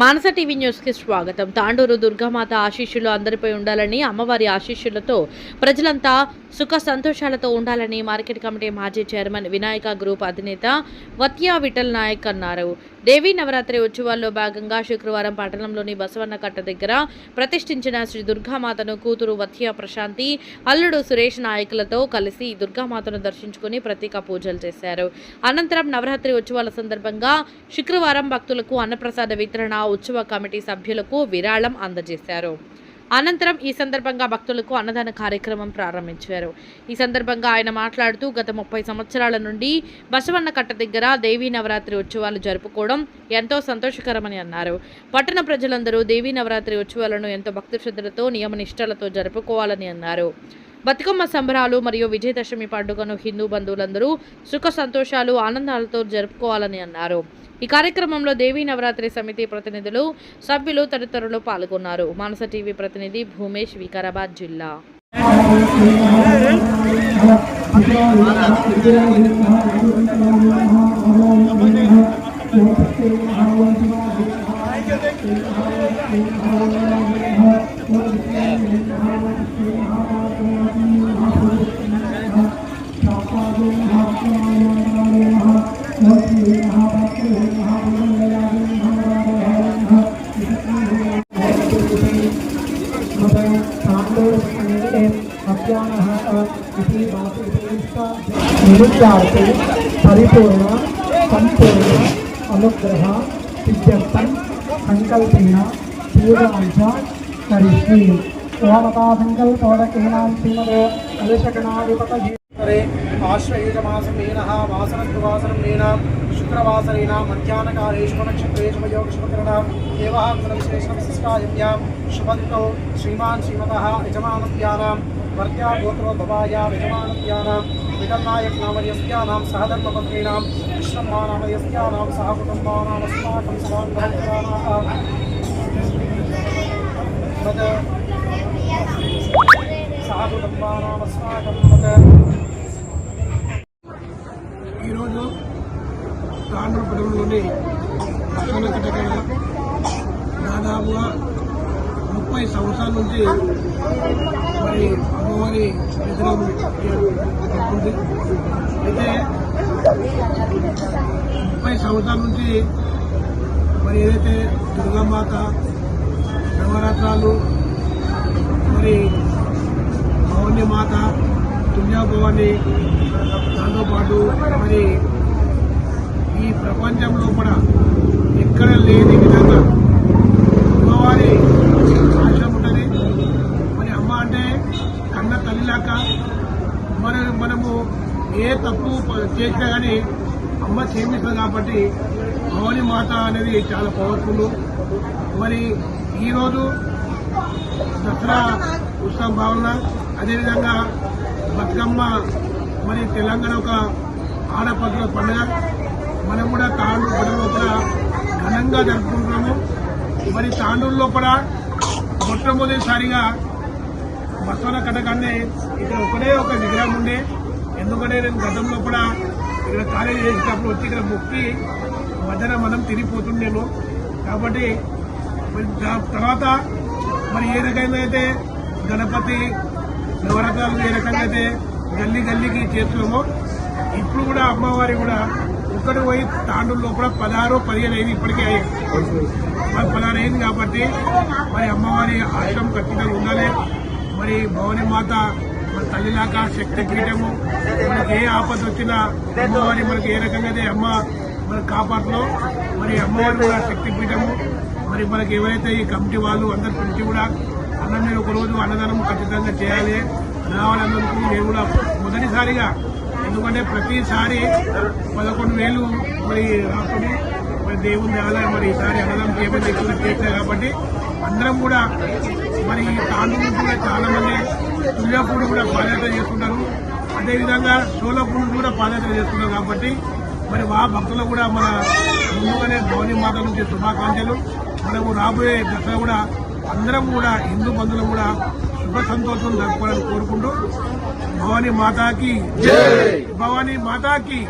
మానస TV న్యూస్కి స్వాగతం. తాండూరు దుర్గామాత ఆశీస్సులు అందరిపై ఉండాలని అమ్మవారి ఆశీస్సులతో ప్రజలంతా సుఖ సంతోషాలతో ఉండాలని మార్కెట్ కమిటీ మాజీ చైర్మన్ వినాయక గ్రూప్ అధినేత వత్యా విఠల్ నాయక్ అన్నారు. దేవీ నవరాత్రి ఉత్సవాల్లో భాగంగా శుక్రవారం పట్టణంలోని బసవన్న కట్ట దగ్గర ప్రతిష్ఠించిన శ్రీ దుర్గామాతను కూతురు వత్యా ప్రశాంతి అల్లుడు సురేష్ నాయకులతో కలిసి దుర్గామాతను దర్శించుకుని ప్రత్యేక పూజలు చేశారు. అనంతరం నవరాత్రి ఉత్సవాల సందర్భంగా శుక్రవారం భక్తులకు అన్నప్రసాద వితరణ ఉత్సవ కమిటీ సభ్యులకు విరాళం అందజేశారు. అనంతరం ఈ సందర్భంగా భక్తులకు అన్నదాన కార్యక్రమం ప్రారంభించారు. ఈ సందర్భంగా ఆయన మాట్లాడుతూ గత ముప్పై సంవత్సరాల నుండి బసవన్న కట్ట దగ్గర దేవీ నవరాత్రి ఉత్సవాలు జరుపుకోవడం ఎంతో సంతోషకరమని అన్నారు. పట్టణ ప్రజలందరూ దేవీ నవరాత్రి ఉత్సవాలను ఎంతో భక్తి శ్రద్ధలతో నియమనిష్టలతో జరుపుకోవాలని అన్నారు. బతుకమ్మ సంబరాలు మరియు విజయదశమి పండుగను హిందూ బంధువులందరూ సుఖ సంతోషాలు ఆనందాలతో జరుపుకోవాలని అన్నారు. ఈ కార్యక్రమంలో దేవీ నవరాత్రి సమితి ప్రతినిధులు సభ్యులు తదితరులు పాల్గొన్నారు. మానస టీవీ ప్రతినిధి భూమేష్ వికారాబాద్ జిల్లా. परिपूर्ण संपूर्ण अनुग्रह सिद्ध्यर्थम సంకల్పేన పూజాంశ కరిష్మి ఓమతా సంకల్పోదకేనాం శ్రీమదో కలుషకణాధిపతరే ఆశ్రయుజమాసమేన వాసనద్వాసనం నేన శుక్రవాసరేణ మధ్యాహ్నకాలేషు నక్షత్రేషు యోగశుభకరణ దేవः గుణవిశేషణవిశిష్టాయమ్యాం శుభదితో శ్రీమాన్ శ్రీమతः యజమానవ్యానాం వర్త్యా గోత్రో భవాయా యజమానవ్యానాం విఠల్నాయక్ నామర్యస్యానాం సహధర్మపత్రీణాం విశ్వమ్మా నామర్యస్యానాం సహ కుటుంబానామస్మాకం సమాంగరాణాः మద సహ మద ఈరోజు తాండ్రపట్నంలోని దాదాపుగా ముప్పై సంవత్సరాల నుంచి మరి అమ్మవారి విగ్రహం ఉంది. అయితే ముప్పై సంవత్సరాల నుంచి మరి ఏదైతే దుర్గామాత నవరాత్రాలు మరి భవానీ మాత దుర్గా భవాని దాంతోపాటు మరి ఈ ప్రపంచంలో కూడా ఎక్కడ లేని విధంగా అమ్మవారి ఆశ్రమం ఉంటుంది. మరి అమ్మ అంటే కన్న తల్లిలాక మరి మనము ఏ తప్పు చేసినా కానీ అమ్మ క్షేమిస్తుంది కాబట్టి భవాని మాత అనేది చాలా పవర్ఫుల్ మరి ఈరోజు దసరా ఉత్సవం భావన అదేవిధంగా బతుకమ్మ మరి తెలంగాణ ఒక ఆడపడుల పండుగ. మనం కూడా తాండూరు పండుగ లోపల ఘనంగా జరుపుకుంటున్నాము. మరి తాండూరు లోపల మొట్టమొదటిసారిగా బసవన కటకాన్ని ఇక్కడ ఒకటే ఒక విగ్రహం ఉండే. ఎందుకంటే నేను గతంలో కూడా ఇక్కడ కాలేజీ చేసేటప్పుడు వచ్చి ఇక్కడ మొక్కి మధ్యన మనం తిరిగిపోతుండేను కాబట్టి తర్వాత మరి ఏ రకంగా అయితే గణపతి నవరత్నాలు ఏ రకంగా అయితే గల్లీ గల్లీకి చేస్తున్నామో ఇప్పుడు కూడా అమ్మవారి కూడా ఒక్కటి పోయి తాండూరు లోపల పదహారు పదిహేను అయింది ఇప్పటికే అయ్యాయి. మరి పదహారు అయింది కాబట్టి మరి అమ్మవారి ఆశ్రమం ఖచ్చితంగా ఉండాలి. మరి భవానీ మాత మన తల్లిలాగా శక్తి పీఠము మనకి ఏ ఆపద వచ్చినా అమ్మవారి మనకి ఏ రకంగా అయితే అమ్మ మనకు కాపాడులో మరి అమ్మవారి కూడా శక్తి పీఠము. మరి మనకి ఎవరైతే ఈ కమిటీ వాళ్ళు అందరి పిలిచి కూడా అన్న మీరు ఒకరోజు అన్నదానం ఖచ్చితంగా చేయాలి. రావాలన్నందుకు నేను కూడా మొదటిసారిగా ఎందుకంటే ప్రతిసారి పదకొండు వేలు మరి రాకుండా మరి దేవుని ఆలయం మరి ఈసారి అన్నదానం చేయమని ఎక్కువ చేశారు కాబట్టి అందరం కూడా మరి ఈ తాండూరు కూడా చాలా మంది తుల్యాపూర్ కూడా పాదయాత్ర చేసుకుంటారు అదేవిధంగా సోలాపూర్ కూడా పాదయాత్ర చేస్తున్నారు కాబట్టి మరి మా భక్తులు కూడా మన ముందుగానే భవని మాత నుంచి శుభాకాంక్షలు. మనము రాబోయే దశలో కూడా అందరం కూడా హిందూ బంధువులు కూడా శుభ సంతోషం జరుపుకోవాలని కోరుకుంటూ భవానీ మాతాకి భవానీ మాతాకి